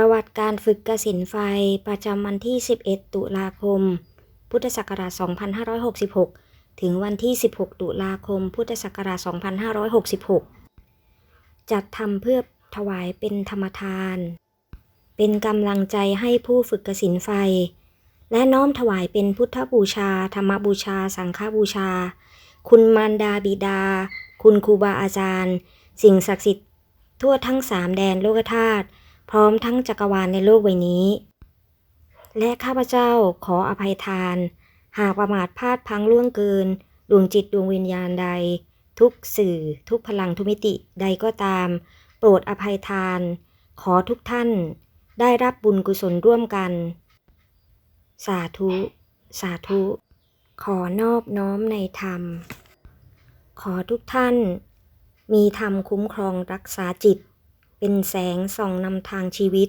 ประวัติการฝึกกสินไฟประจำวันที่ 11 ตุลาคม พุทธศักราช 2566 ถึงวันที่ 16 ตุลาคม พุทธศักราช 2566 จัดทำเพื่อถวายเป็นธรรมทาน เป็นกำลังใจให้ผู้ฝึกกสินไฟ และน้อมถวายเป็นพุทธบูชา ธรรมบูชา สังฆบูชา คุณมารดาบิดา คุณครูบาอาจารย์ สิ่งศักดิ์สิทธิ์ทั่วทั้งสามแดนโลกธาตุ พร้อมทั้งจักรวาลในโลกใบนี้ และข้าพเจ้าขออภัยทาน หากประมาทพลาดพังล่วงเกิน ดวงจิตดวงวิญญาณใด ทุกสื่อ ทุกพลังทุกมิติใดก็ตาม โปรดอภัยทาน ขอทุกท่าน ได้รับบุญกุศลร่วมกัน สาธุ สาธุ ขอนอบน้อมในธรรม ขอทุกท่าน มีธรรมคุ้มครองรักษาจิต เป็นแสงส่องนำทางชีวิต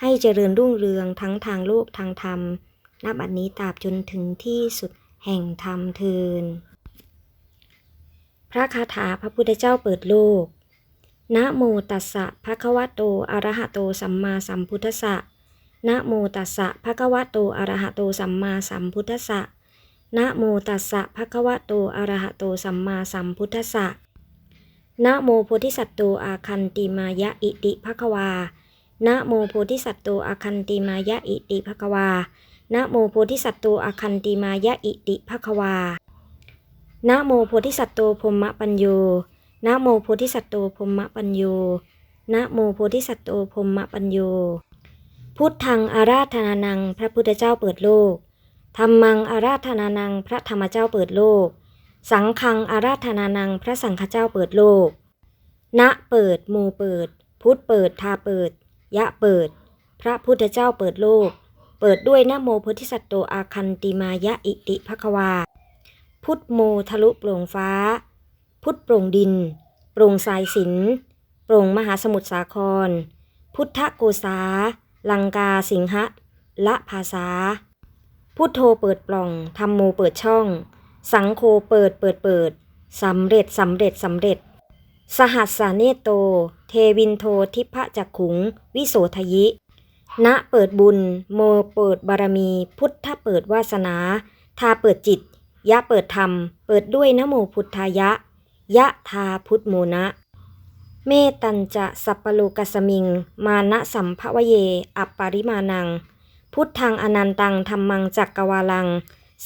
ให้เจริญรุ่งเรืองทั้งทางโลกทางธรรมนับอันนี้ตราบจนถึงที่สุดแห่งธรรมเทิน พระคาถาพระพุทธเจ้าเปิดโลก นะโมตัสสะภะคะวะโต อะระหะโต สัมมาสัมพุทธัสสะ นะโมตัสสะภะคะวะโต อะระหะโต สัมมาสัมพุทธัสสะ นะโมตัสสะภะคะวะโต อะระหะโต สัมมาสัมพุทธัสสะ นะโมโพธิสัตว์โตอาคันติมายะอิติภควานะโมโพธิสัตว์โตอาคันติมายะอิติภควานะโมโพธิสัตว์โตอาคันติมายะอิติภควานะโมโพธิสัตว์โตพรหมปัญโยนะโมโพธิสัตว์โตพรหมปัญโยนะโมโพธิสัตว์โตพรหมปัญโย พุทธังอาราธนานัง พระพุทธเจ้าเปิดโลกธรรมังอาราธนานัง พระธรรมเจ้าเปิดโลก สังฆังอาราธนานังพระสังฆเจ้าเปิดโลก ณเปิดโมเปิด พุทธเปิดทาเปิด ยะเปิด พระพุทธเจ้าเปิดโลก เปิดด้วยนะโมโพธิสัตว์โตอาคันติมายะอิติภควา พุทธโมทะลุโปร่งฟ้า พุทธโปร่งดิน โปร่งสายสินโปร่งมหาสมุทรสาคร พุทธโกษา ลังกาสิงหะละภาษา พุทโธเปิดปล่องธรรมโมเปิดช่อง สังโฆเปิดเปิดเปิดสำเร็จสำเร็จสำเร็จ สหัสสาเนโต เทวินโททิพะจักขุง วิโสทยิ ณเปิดบุญ โมเปิดบารมี พุทธเปิดวาสนา ทาเปิดจิต ยะเปิดธรรม เปิดด้วยนโมพุทธายะ ยะทาพุทธโมนะ เมตัญจะสัพปโลกสมิง มานะสัมภวเย อัปปาริมานัง พุทธังอนันตังธรรมังจักกวาลัง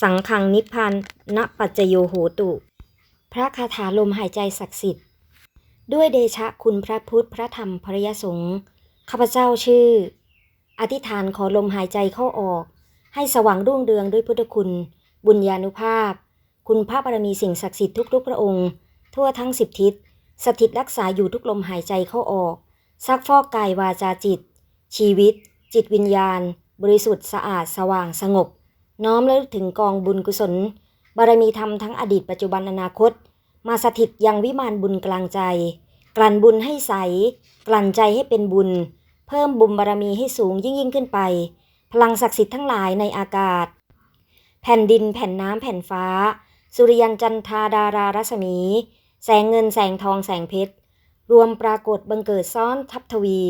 สังขังนิพพานณปัจจโยโหตุ พระคาถาลมหายใจศักดิ์สิทธิ์ ด้วยเดชะคุณพระพุทธพระธรรมพระยสงฆ์ข้าพเจ้าชื่อ อธิษฐานขอลมหายใจเข้าออก ให้สว่างรุ่งเรืองด้วยพุทธคุณ บุญญาณุภาพ คุณพระบารมีสิ่งศักดิ์สิทธิ์ทุกๆพระองค์ ทั่วทั้งสิบทิศสถิตรักษาอยู่ทุกลมหายใจเข้าออกซักฟอกกายวาจาจิต ชีวิต จิตวิญญาณ บริสุทธิ์สะอาดสว่างสงบ น้อมระลึกถึงกองบุญกุศล บารมีธรรมทั้งอดีตปัจจุบันอนาคต มาสถิตยังวิมานบุญกลางใจ กลั่นบุญให้ใส กลั่นใจให้เป็นบุญ เพิ่มบุญบารมีให้สูงยิ่งยิ่งขึ้นไป พลังศักดิ์สิทธิ์ทั้งหลายในอากาศ แผ่นดินแผ่นน้ำแผ่นฟ้า สุริยันจันทาดารารัศมี แสงเงินแสงทองแสงเพชรรวมปรากฏบังเกิดซ้อนทับทวี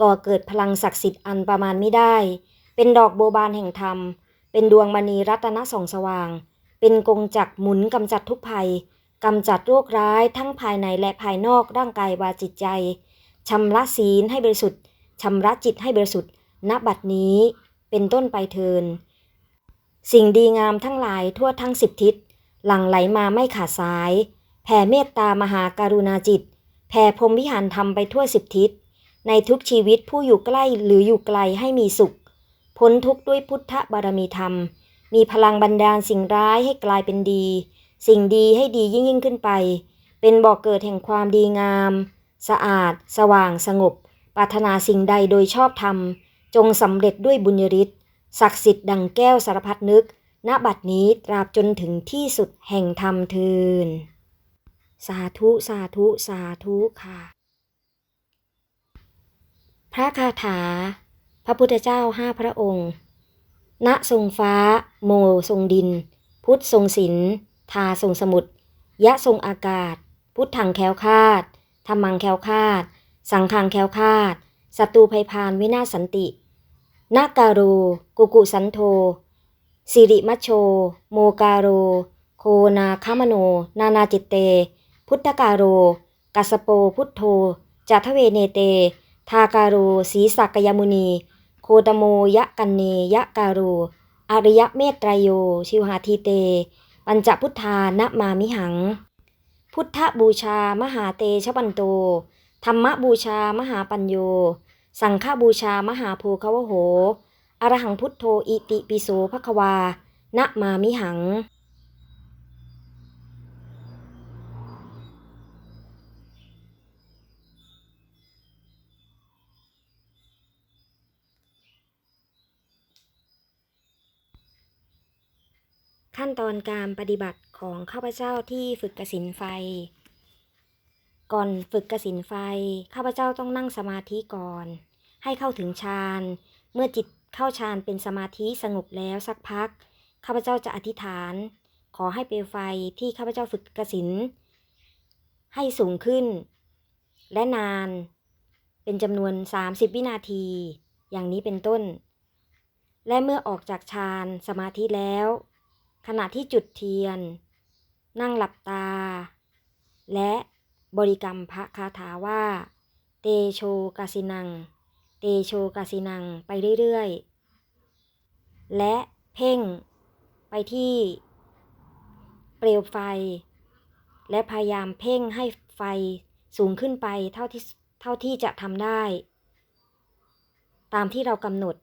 ก่อเกิดพลังศักดิ์สิทธิ์อันประมาณไม่ได้ เป็นดอกโบบานแห่งธรรม เป็นดวงมณีรัตนส่องสว่าง เป็นกงจักหมุนกำจัดทุกภัยกำจัดโรคร้ายทั้งภายในและภายนอกร่างกายวาจิตใจชำระศีลให้บริสุทธิ์ชำระจิตให้บริสุทธิ์ณบัดนี้เป็นต้นไปเทิน สิ่งดีงามทั้งหลายทั่วทั้งสิบทิศ หลั่งไหลมาไม่ขาดสาย แผ่เมตตามหาการุณาจิต แผ่พรมวิหารธรรมไปทั่วสิบทิศ ในทุกชีวิตผู้อยู่ใกล้หรืออยู่ไกลให้มีสุข พ้นทุกข์ด้วยพุทธบารมีธรรม มีพลังบันดาลสิ่งร้ายให้กลายเป็นดี สิ่งดีให้ดียิ่งยิ่งขึ้นไป เป็นบ่อกเกิดแห่งความดีงาม สะอาด สว่างสงบ ปรารถนาสิ่งใดโดยชอบธรรม จงสำเร็จด้วยบุญยริศศักดิ์สิทธิ์ดังแก้วสารพัดนึก ณ บัดนี้ตราบจนถึงที่สุดแห่งธรรมเทินสาธุสาธุสาธุค่ะ พระคาถา ระพุทธเจ้าห้าพระองค์ ณทรงฟ้า โมทรงดิน พุทธทรงศิลทาทรงสมุทรยะทรงอากาศ พุทธังแคล้วคาดธรรมังแคล้วคาด สังฆังแคล้วคาดศัตรูภัยพานวินาศสันตินาการโรกุกุสันโธสิริมัชโช โมการโรโคนาคามโน นานาจิตเต พุทธการโรกัสโปพุทโธจัทเวเนเต ทาการโรสีสักยมุนี ตโมยะกันเนยะการโรอริยะเมตไตรโย ชิวหาทีเต ปัญจพุทธานะมามิหัง พุทธบูชามหาเตชะปันโต ธรรมบูชามหาปัญโย สังฆบูชามหาภูคาวโหอรหังพุทโธอิติปิโสภควานะมามิหัง ขั้นตอนการปฏิบัติของข้าพเจ้าที่ฝึกกสินไฟ ก่อนฝึกกสินไฟ ข้าพเจ้าต้องนั่งสมาธิก่อน ให้เข้าถึงฌาน เมื่อจิตเข้าฌานเป็นสมาธิสงบแล้วสักพัก ข้าพเจ้าจะอธิษฐาน ขอให้เปลวไฟที่ข้าพเจ้าฝึกกสินให้สูงขึ้น และนาน เป็นจำนวน 30 วินาที อย่างนี้เป็นต้น และเมื่อออกจากฌานสมาธิแล้ว ขณะที่จุดเทียน นั่งหลับตา และบริกรรมพระคาถาว่า เตโชกาสินัง เตโชกาสินังไปเรื่อยๆ และเพ่งไปที่เปลวไฟ และพยายามเพ่งให้ไฟสูงขึ้นไปเท่าที่เท่าที่จะทำได้ ตามที่เรากำหนด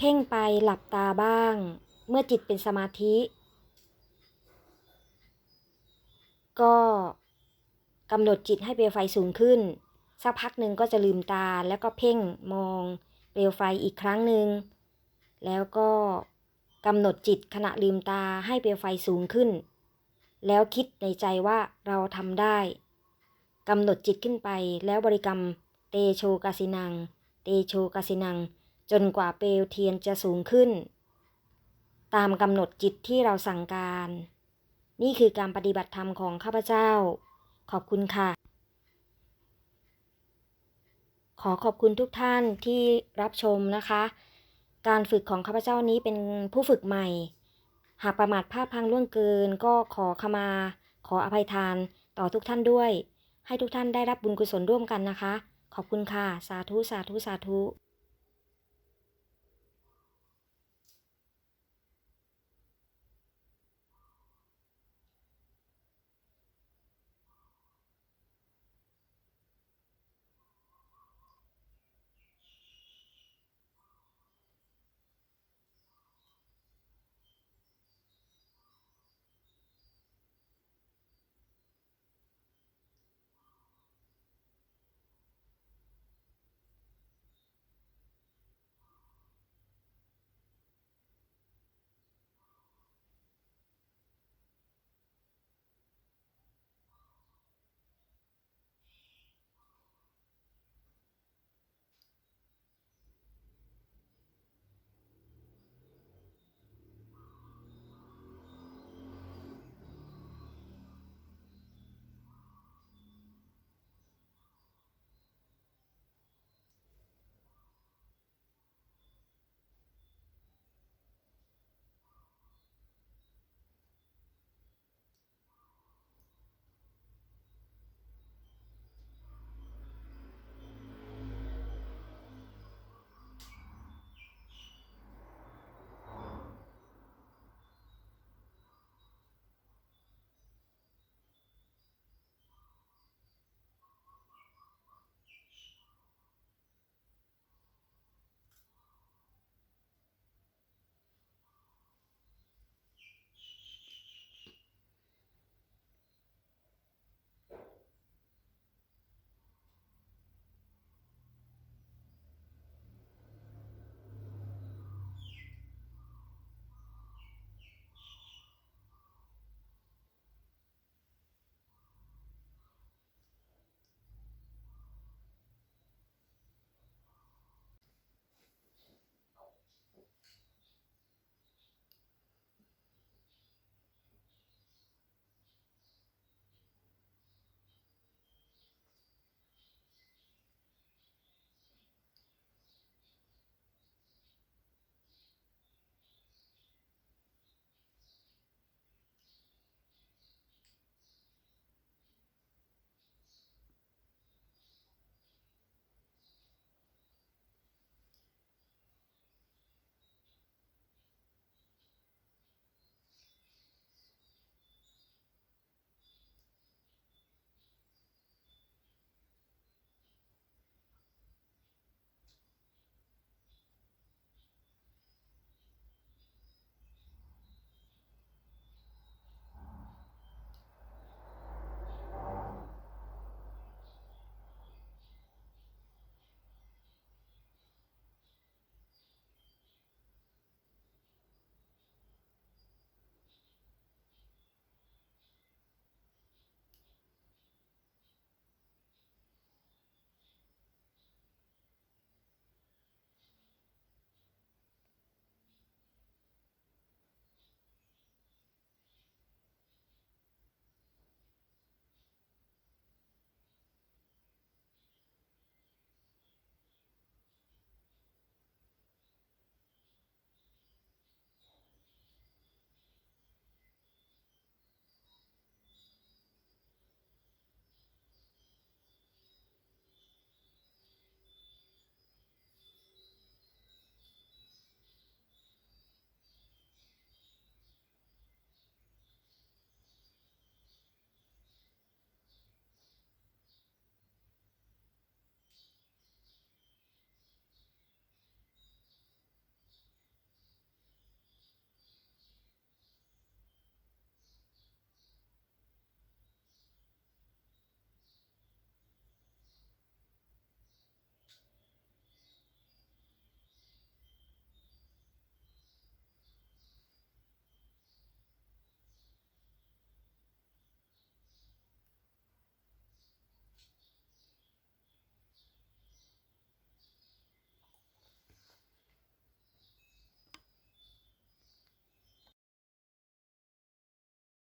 เพ่งไปหลับตาบ้าง เมื่อจิตเป็นสมาธิ ก็กำหนดจิตให้เปลวไฟสูงขึ้น สักพักหนึ่งก็จะลืมตาแล้วก็เพ่งมองเปลวไฟอีกครั้งหนึ่ง แล้วก็กำหนดจิตขณะลืมตาให้เปลวไฟสูงขึ้น แล้วคิดในใจว่าเราทำได้กำหนดจิตขึ้นไปแล้วบริกรรมเตโชกาสินัง เตโชกาสินัง จนกว่าเปลวเทียนจะสูงขึ้น ตามกำหนดจิตที่เราสั่งการ นี่คือการปฏิบัติธรรมของข้าพเจ้า ขอบคุณค่ะ ขอขอบคุณทุกท่านที่รับชมนะคะ การฝึกของข้าพเจ้านี้เป็นผู้ฝึกใหม่ หากประมาทพลาดพังล่วงเกินก็ขอขมา ขออภัยทานต่อทุกท่านด้วย ให้ทุกท่านได้รับบุญกุศลร่วมกันนะคะ ขอบคุณค่ะ สาธุ สาธุ สาธุ